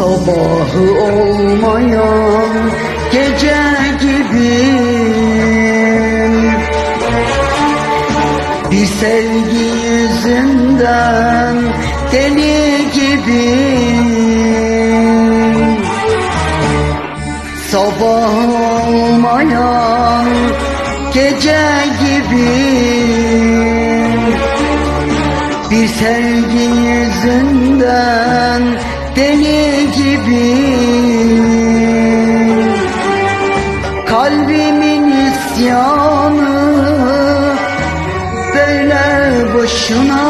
Sabahı olmayan gece gibi. Bir sevgi yüzünden deli gibi. Sabah olmayan gece gibi. Bir sevgi yüzünden Kalbimin isyanı böyle boşuna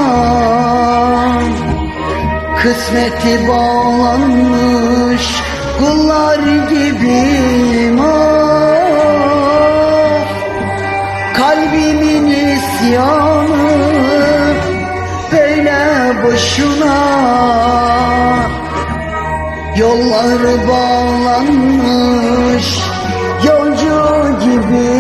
Kısmeti bağlanmış kullar gibiyim ah Kalbimin isyanı böyle boşuna Yollar bağlanmış yolcu gibi.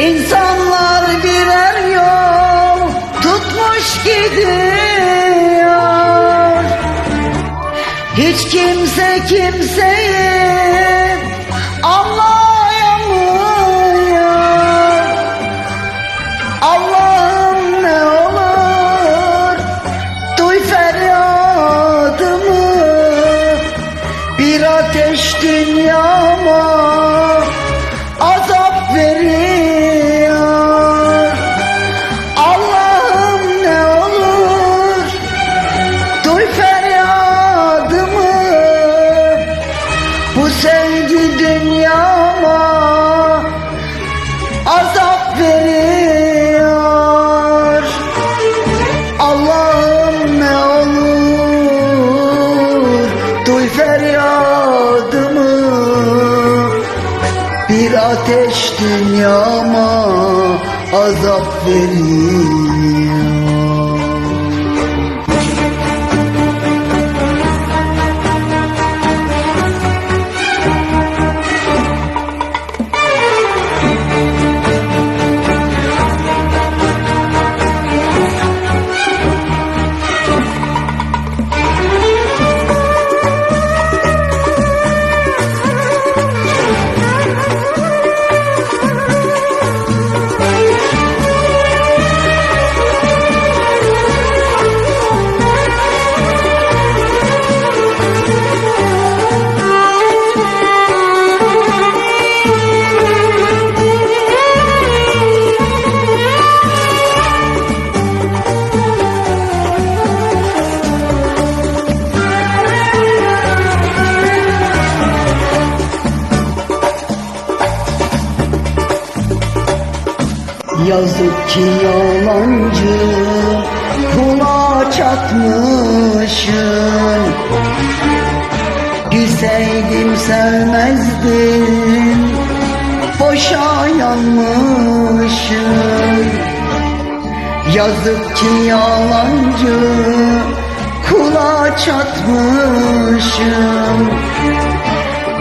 İnsanlar birer yol tutmuş gidiyor. Hiç kimse kimseyi Bir ateş dünyama azap veriyor ateş dünyama azap veriyor Yazık ki yalancı kula çatmışım Bilseydim sevmezdim Boşa yanmışım Yazık ki yalancı kula çatmışım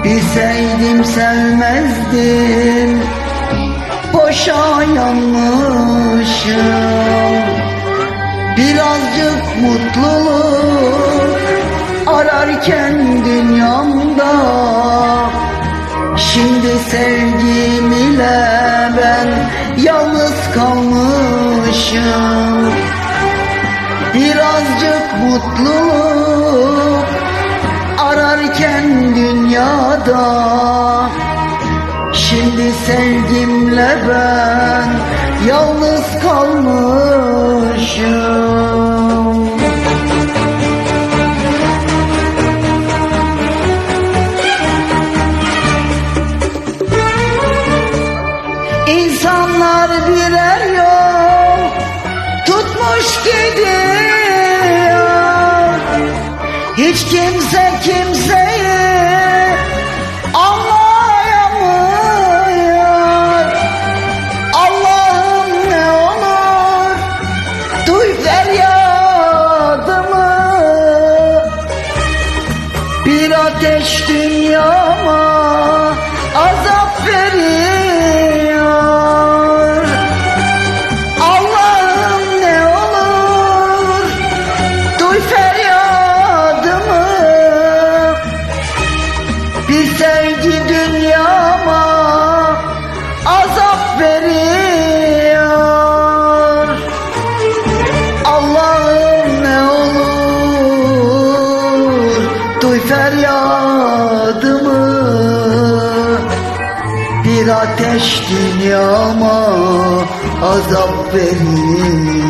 Bilseydim sevmezdim boşa yanmışım. Birazcık mutluluk ararken dünyamda. Şimdi sevgim ile ben yalnız kalmışım. Birazcık mutluluk ararken dünyada Şimdi sevgimle ben yalnız kalmışım ateş dünyama azap veriyor